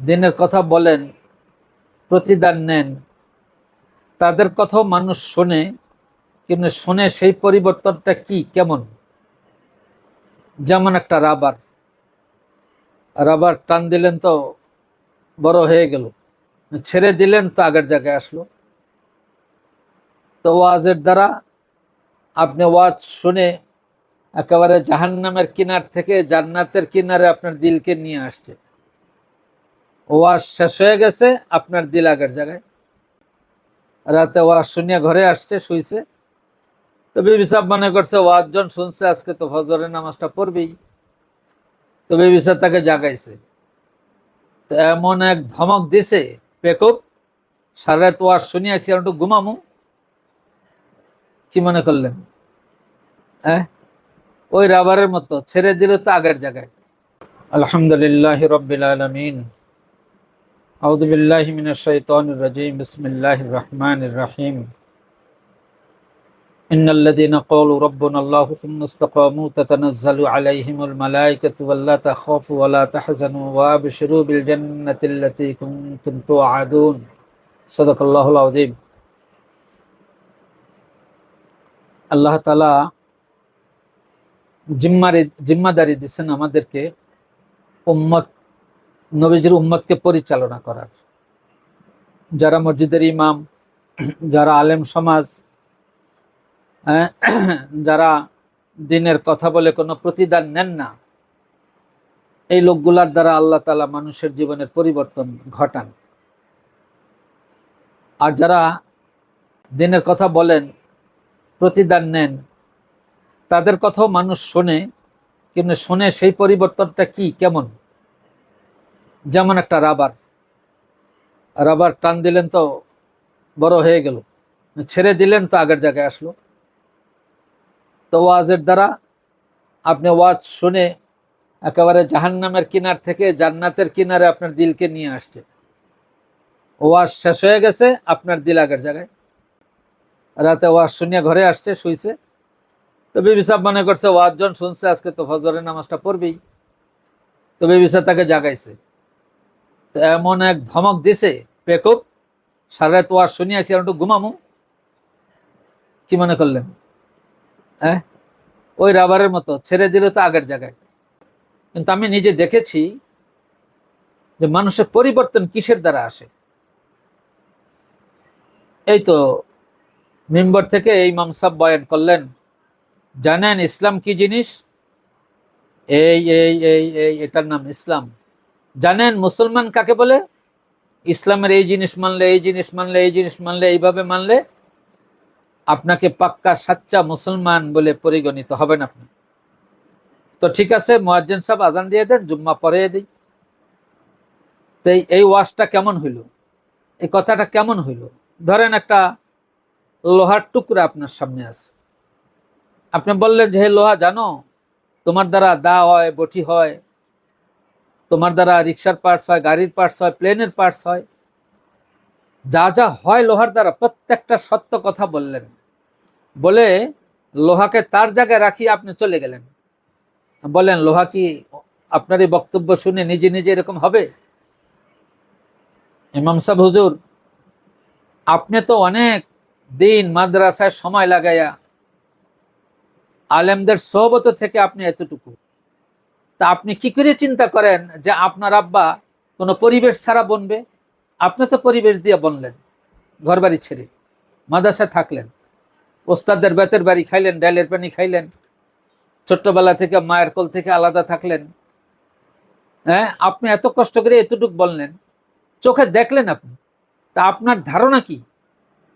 দিনের কথা বলেন, প্রতিদান নেন। তাদের কথাও মানুষ শোনে, কিন্তু শোনে সেই পরিবর্তনটা কি, কেমন? যেমন একটা রাবার। রাবার টান দিলেন তো বড় হয়ে গেল। ছেড়ে দিলেন তো আগের জায়গায় আসলো। তো ওয়াজের দ্বারা আপনি ওয়াজ শুনে একেবারে জাহান্নামের কিনার থেকে জান্নাতের কিনারে আপনার দিলকে নিয়ে আসছে। ওয়াজ শেষ হয়ে গেছে, আপনার দিল আগের জায়গায়। রাতে ওয়াজ শুনিয়া ঘরে আসছে, শুইছে। তো বিবি সাহেব মনে করছে ওয়াজ জন শুনছে, আজকে তো ফজরের নামাজটা পড়বেই। তো বিবি সাহেব তাকে জাগাইছে। তো এমন এক ধমক দিছে পেকুপ সারা রাত ওয়াজ শুনিয়াছি আর একটু ঘুমামু। কি মনে করলেন? হ্যাঁ? ওই রাবারের মতো, ছেড়ে দিল তো আগের জায়গায়। আলহামদুলিল্লাহ রবিল আলমিন। أعوذ بالله من الشيطان الرجيم بسم الله الرحمن الرحيم إن الذين قالوا ربنا الله ثم استقاموا تتنزل عليهم الملائكة ولا تخافوا ولا تحزنوا وأبشروا بالجنة التي كنتم توعدون صدق الله العظيم আল্লাহ তালা জিম্মারি জিম্মাদারি দিচ্ছেন আমাদেরকে উম্মত নবীজির উম্মতকে পরিচালনা করার। যারা মসজিদের ইমাম যারা আলেম সমাজ হ্যাঁ, যারা দিনের কথা বলে কোনো প্রতিদান নেন না এই লোকগুলার দ্বারা আল্লাহ তালা মানুষের জীবনের পরিবর্তন ঘটান। আর যারা দিনের কথা বলেন প্রতিদান নেন তাদের কথাও মানুষ শোনে কিন্তু শোনে সেই পরিবর্তনটা কি কেমন? যেমন একটা রাবার। রাবার টান দিলেন তো বড় হয়ে গেল। ছেড়ে দিলেন তো আগের জায়গায় আসলো। তো ওয়াজের দ্বারা আপনি ওয়াজ শুনে একেবারে জাহান্নামের কিনার থেকে জান্নাতের কিনারে আপনার দিলকে নিয়ে আসছে। ওয়াজ শেষ হয়ে গেছে, আপনার দিল আগের জায়গায়। রাতে ওয়াজ শুনিয়ে ঘরে আসছে, শুইছে। তো বিবি সাহেব মনে করছে ওয়াজ জন শুনছে, আজকে তো ফজরের নামাজটা পড়বেই। তো বিবি সাহেব তাকে জাগাইছে। তো এমন এক ধমক দিছে পেকুপ সারা রাত আর শুনিয়াছি আর একটু ঘুমামু। কি মনে করলেন? হ্যাঁ? ওই রাবারের মতো, ছেড়ে দিল তো আগের জায়গায়। কিন্তু আমি নিজে দেখেছি যে মানুষের পরিবর্তন কিসের দ্বারা আসে? এই তো মেম্বার থেকে এই মামসাব বয়ান করলেন, জানেন ইসলাম কি জিনিস? এই এই এই এই, এটার নাম ইসলাম। জানেন মুসলমান কাকে বলে? ইসলামের এই জিনিস মানলে, এই জিনিস মানলে, এই জিনিস মানলে, এইভাবে মানলে আপনাকে পাক্কা সাচ্চা মুসলমান বলে পরিগণিত হবেন আপনি। তো ঠিক আছে, মোয়াজ্জেন সাহেব আজান দিয়ে দেন, জুম্মা পরে দিই। তো এই- ওয়াশটা কেমন হইল? এই কথাটা কেমন হইল? ধরেন একটা লোহার টুকরা আপনার সামনে আছে। আপনি বললেন যে, হে লোহা, জানো? তোমার দ্বারা দা হয়, বটি হয় তোমার দ্বারা রিক্সার পার্টস হয়, গাড়ির পার্টস হয় প্লেনের পার্টস হয়। যা যা হয় লোহার দ্বারা, প্রত্যেকটা সত্য কথা বললেন। বলে লোহাকে তার জায়গায় রাখি আপনি চলে গেলেন। বলেন, লোহা কি আপনার এই বক্তব্য শুনে নিজে নিজে এরকম হবে? ইমাম সাহেব, হুজুর, আপনি তো অনেক দিন মাদ্রাসায় সময় লাগাইয়া আলেমদের সহবত থেকে আপনি এতটুকু। তা আপনি কি করে চিন্তা করেন যে আপনার আব্বা কোনো পরিবেশ ছাড়া বনবে? আপনি তো পরিবেশ দিয়ে বনলেন, ঘরবাড়ি ছেড়ে, মাদ্রাসায় থাকলেন ওস্তাদের বেতের বাড়ি খাইলেন ডালের পানি খাইলেন, ছোট্টবেলা থেকে মায়ের কোল থেকে আলাদা থাকলেন হ্যাঁ? আপনি এত কষ্ট করে এতটুক বললেন, চোখে দেখলেন আপনি, তা আপনার ধারণা কি?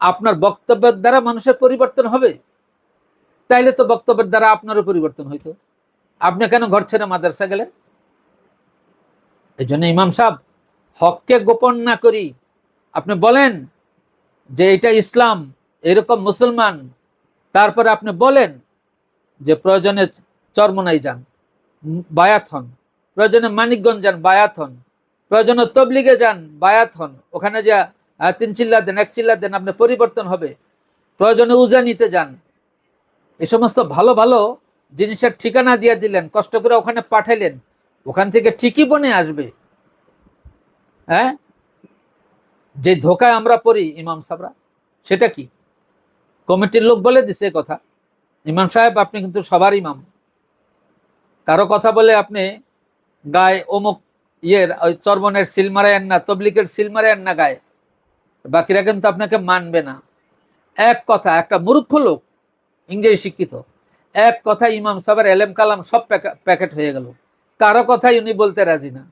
আপনার বক্তব্যের দ্বারা মানুষের পরিবর্তন হবে? তাইলে তো বক্তব্যের দ্বারা আপনারও পরিবর্তন হইতো। আপনি কেন ঘর ছেড়ে মাদ্রাসা গেলেন? এই জন্য ইমাম সাহেব, হককে গোপন না করি। আপনি বলেন যে এটা ইসলাম, এরকম মুসলমান। তারপরে আপনি বলেন যে প্রয়োজনে চরমনাই যান, বায়াত হন। প্রয়োজনে মানিকগঞ্জ যান, বায়াত হন। প্রয়োজনে তবলিগে যান, বায়াত হন। ওখানে যা তিন চিল্লা দেন, এক চিল্লা দেন আপনি পরিবর্তন হবে। প্রয়োজনে উজানিতে যান। এই সমস্ত ভালো ভালো জিনিসের ঠিকানা দিয়ে দিলেন, কষ্ট করে ওখানে পাঠাইলেন, ওখান থেকে ঠিকই বনে আসবে। হ্যাঁ? যে ধোকায় আমরা পড়ি ইমাম সাহরা সেটা কি? কমিটির লোক বলে দিছে কথা। ইমাম সাহেব, আপনি কিন্তু সবার ইমাম। কারও কথা বলে আপনি গায়ে অমুক ইয়ের, ওই চর্মনের সিল মারায়েন না, তবলিকের সিল মারায়েন না গায়ে, বাকিরা কিন্তু আপনাকে মানবে না। এক কথা, একটা মূর্খ লোক, ইংরেজি শিক্ষিত। এক কথা ইমাম সাহেবের এলেম কালাম সব প্যাকা- প্যাকেট হয়ে গেল। কারও কথাই উনি বলতে রাজি না।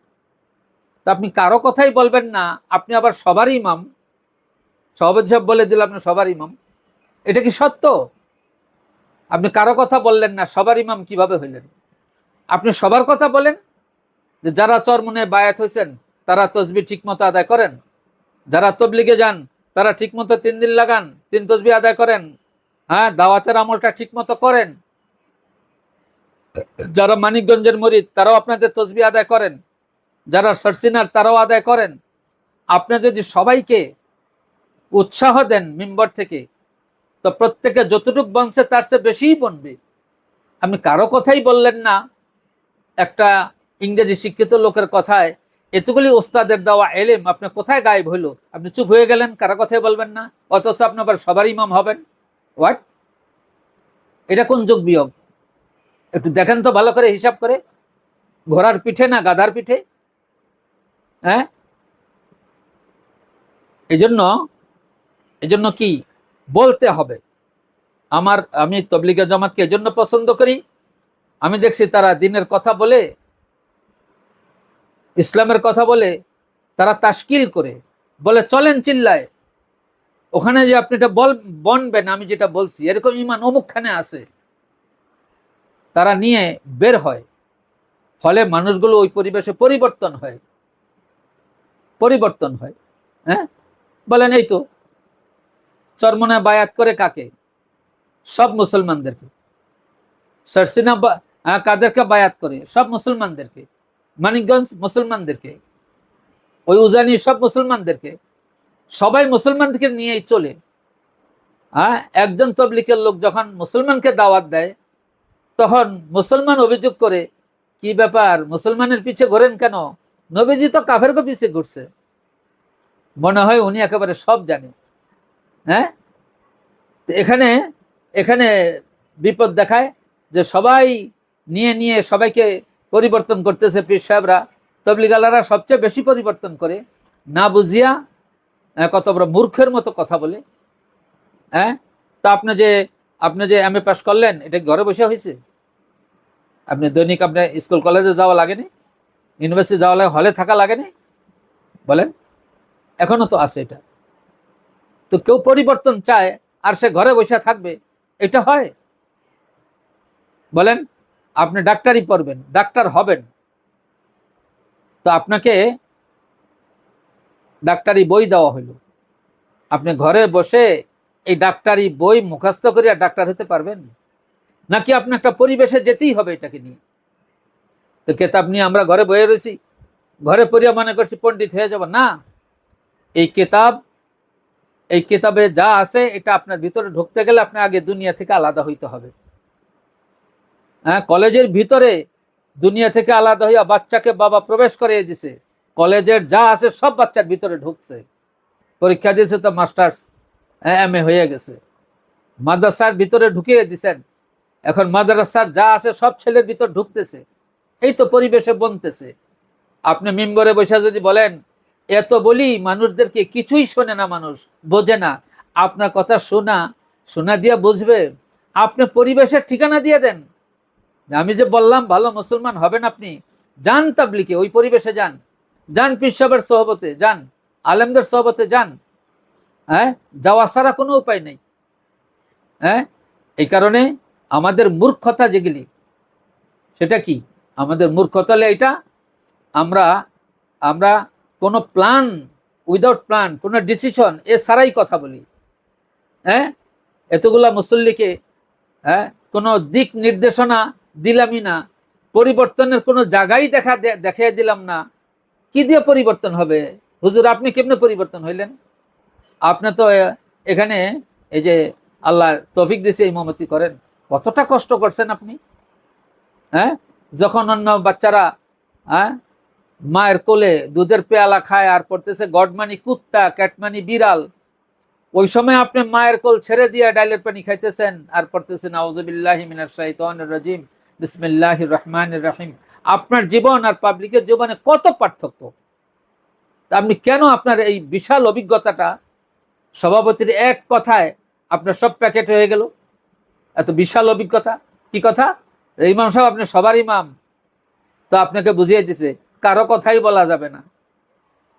তা আপনি কারও কথাই বলবেন না, আপনি আবার সবারই ইমাম। সহবত সাহেব বলে দিল, আপনি সবার ইমাম। এটা কি সত্য? আপনি কারও কথা বললেন না, সবার ইমাম কীভাবে হইলেন? আপনি সবার কথা বলেন যে যারা চরমনে বায়াত হয়েছেন তারা তসবি ঠিকমতো আদায় করেন। যারা তবলিগে যান, তারা ঠিকমতো তিন দিন লাগান, তিন তসবি আদায় করেন। হ্যাঁ দাওয়াতের আমলটা ঠিকমতো করেন। যারা মানিকগঞ্জের মরিদ, তারাও আপনাদের তসবি আদায় করেন। যারা সরসিনার তারাও আদায় করেন। আপনি যদি সবাইকে উৎসাহ দেন মেম্বার থেকে, তো প্রত্যেকে যতটুক বনছে তার চেয়ে বেশিই বনবে। আপনি কারও কথাই বললেন না। একটা ইংরেজি শিক্ষিত লোকের কথায়, এতগুলি ওস্তাদের দেওয়া এলেম, আপনি কোথায় গায়েব হইল? আপনি চুপ হয়ে গেলেন, কারও কথাই বলবেন না। অথচ আপনি আবার ইমাম হবেন। হোয়াট? এটা কোন যোগ বিয়োগ? একটু দেখেন তো ভালো করে হিসাব করে। ঘোড়ার পিঠে না গাধার পিঠে? হ্যাঁ? এই জন্য এই জন্য কি? বলতে হবে। আমার, আমি তবলিগা জামাতকে এজন্য পছন্দ করি। আমি দেখছি তারা দিনের কথা বলে, ইসলামের কথা বলে, তারা তাশকিল করে। বলে, চলেন চিল্লায়। ওখানে যে আপনি এটা বল, বনবেন, আমি যেটা বলছি। এরকম ইমান অমুকখানে আছে। তারা নিয়ে বের হয়। ফলে মানুষগুলো ওই পরিবেশে পরিবর্তন হয়। পরিবর্তন হয়। হ্যাঁ? বলেন, এই তো চরমনে বায়াত করে কাকে? সব মুসলমানদেরকে। সরসিনা কাদেরকে বায়াত করে? সব মুসলমানদেরকে। মানিকগঞ্জ মুসলমানদেরকে। ওই উজানি সব মুসলমানদেরকে। সবাই মুসলমানদেরকে নিয়েই চলে। হ্যাঁ একজন তবলিকের লোক যখন মুসলমানকে দাওয়াত দেয় তখন মুসলমান অভিযোগ করে, কি ব্যাপার, মুসলমানের পিছে ঘোরেন কেন? নবীজি তো কাফেরকে পিছে ঘুরছে। মনে হয় উনি একেবারে সব জানে। হ্যাঁ? এখানে এখানে বিপদ দেখায় যে সবাই নিয়ে নিয়ে সবাইকে পরিবর্তন করতেছে পীর সাহেবরা। তবলিগালারা সবচেয়ে বেশি পরিবর্তন করে। না বুঝিয়া কত বড় মূর্খের মতো কথা বলে। হ্যাঁ? তা আপনি যে আপনি যে এম এ পাস করলেন, এটা ঘরে বসে হয়েছে? আপনি দৈনিক আপনার স্কুল, কলেজে যাওয়া লাগেনি? ইউনিভার্সিটি যাওয়া লাগে হলে থাকা লাগেনি? বলেন, এখনও তো আছে এটা। তো কেউ পরিবর্তন চায়, আর সে ঘরে বসে থাকবে, এটা হয়? বলেন, আপনি ডাক্তারি পড়বেন, ডাক্তার হবেন। তো আপনাকে ডাক্তারি বই দেওয়া হলো। আপনি ঘরে বসে এই ডাক্তারি বই মুখস্থ করিয়া ডাক্তার হতে পারবেন? নাকি আপনি একটা পরিবেশে যেতেই হবে এটাকে নিয়ে? তো কেতাব নিয়ে আমরা ঘরে বয়ে রয়েছি। ঘরে পড়িয়া মনে করছি পণ্ডিত হয়ে যাব। না, এই কেতাব, এই কেতাবে যা আছে এটা আপনার ভিতরে ঢুকতে গেলে আপনি আগে দুনিয়া থেকে আলাদা হইতে হবে। হ্যাঁ কলেজের ভিতরে দুনিয়া থেকে আলাদা হইয়া বাচ্চাকে বাবা প্রবেশ করিয়ে দিছে। কলেজের যা আছে সব বাচ্চার ভিতরে ঢুকছে। পরীক্ষা দিয়েছে তো মাস্টার্স। এম এ হয়ে গেছে। মাদ্রাসার ভিতরে ঢুকিয়ে দিছেন। এখন মাদ্রাসার যা আছে সব ছেলের ভিতর ঢুকতেছে। এই তো পরিবেশে বনতেছে। আপনি মেম্বরে বসে যদি বলেন, এত বলি মানুষদেরকে কিছুই শোনে না মানুষ, বোঝে না। আপনার কথা শোনা শোনা দিয়ে বুঝবে। আপনি পরিবেশের ঠিকানা দিয়ে দেন। আমি যে বললাম, ভালো মুসলমান হবেন আপনি। যান তাবলিকে ওই পরিবেশে যান। যান পিসাবের সহবতে, যান। আলেমদের সহবতে যান। হ্যাঁ? যাওয়া ছাড়া কোনো উপায় নেই। হ্যাঁ? এই কারণে আমাদের মূর্খতা যেগুলি, সেটা কি? আমাদের মূর্খতা হলে এটা, আমরা আমরা কোনো প্ল্যান উইদাউট প্ল্যান কোনো ডিসিশন এ ছাড়াই কথা বলি। হ্যাঁ? এতগুলা মুসল্লিকে হ্যাঁ? কোনো দিক নির্দেশনা দিলামই না, পরিবর্তনের কোনো জায়গায় দেখা দেখিয়ে দিলাম না। কি দিয়ে পরিবর্তন হবে? হুজুর, আপনি কেমনে পরিবর্তন হইলেন? আপনি তো এখানে এই যে আল্লাহ তফিক দিছে ইমামতি করেন। কতটা কষ্ট করছেন আপনি? হ্যাঁ? যখন অন্য বাচ্চারা হ্যাঁ মায়ের কোলে দুধের পেয়ালা খায় আর পড়তেছে গডমানি কুত্তা, ক্যাটমানি বিড়াল, ওই সময় আপনি মায়ের কোল ছেড়ে দিয়ে ডাইলের পানি খাইতেছেন আর পড়তেছেন আউজবিল্লাহি মিনাশ শাইতানির রাজিম, বিসমিল্লাহির রহমানির রহিম। আপনার জীবন আর পাবলিকের জীবনে কত পার্থক্য? আপনি কেন আপনার এই বিশাল অভিজ্ঞতাটা সভাপতির এক কথায় আপনার সব প্যাকেট হয়ে গেল। এত বিশাল অভিজ্ঞতা। কি কথা? ইমাম সাহেব, আপনি সবার ইমাম। তো আপনাকে বুঝিয়ে দিছে, কারও কথাই বলা যাবে না।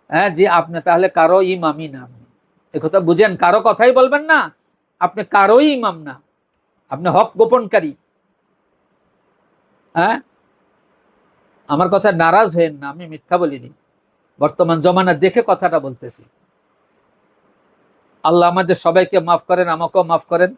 হ্যাঁ যে আপনি তাহলে কারও ইমামই না কথা বুঝেন, কারও কথাই বলবেন না, আপনি কারোই ইমাম না। আপনি হক গোপনকারী। হ্যাঁ? আমার কথা নারাজ হয়েন না, আমি মিথ্যা বলিনি। বর্তমান জমানা দেখে কথাটা বলতেছি। আল্লাহ আমাদের সবাইকে মাফ করেন আমাকেও মাফ করেন।